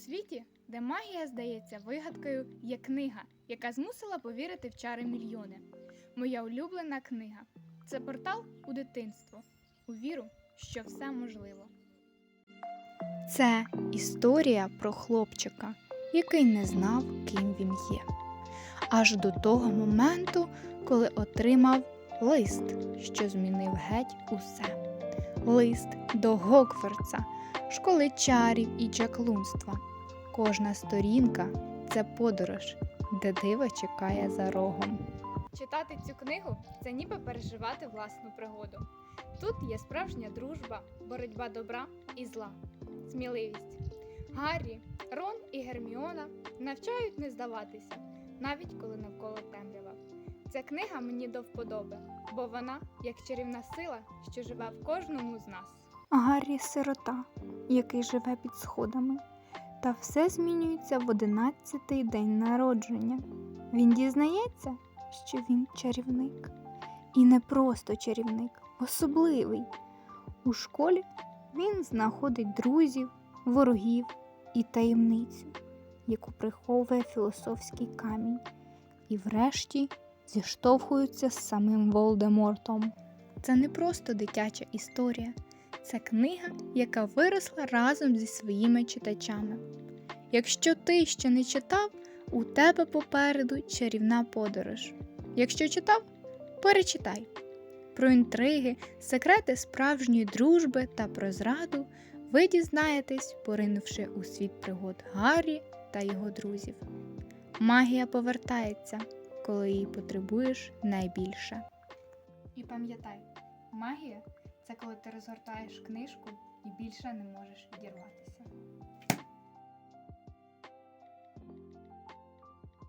світі, де магія здається вигадкою, є книга, яка змусила повірити в чари мільйони. Моя улюблена книга це портал у дитинство, у віру, що все можливо. Це історія про хлопчика, який не знав, ким він є. Аж до того моменту, коли отримав лист, що змінив геть усе. Лист до Гокфорца, школи чарів і чаклунства. Кожна сторінка це подорож, де диво чекає за рогом. Читати цю книгу це ніби переживати власну пригоду. Тут є справжня дружба, боротьба добра і зла, сміливість. Гаррі, Рон і Герміона навчають не здаватися, навіть коли навколо темрява. Ця книга мені до вподоби, бо вона як чарівна сила, що живе в кожному з нас. Гаррі сирота, який живе під сходами. Та все змінюється в одинадцятий день народження. Він дізнається, що він чарівник. І не просто чарівник, особливий. У школі він знаходить друзів, ворогів і таємницю, яку приховує філософський камінь. І врешті зіштовхуються з самим Волдемортом. Це не просто дитяча історія, це книга, яка виросла разом зі своїми читачами. Якщо ти ще не читав, у тебе попереду чарівна подорож. Якщо читав, перечитай. Про інтриги, секрети справжньої дружби та про зраду ви дізнаєтесь, поринувши у світ пригод Гаррі та його друзів. Магія повертається, коли її потребуєш найбільше. І пам'ятай, магія це коли ти розгортаєш книжку і більше не можеш відірватися.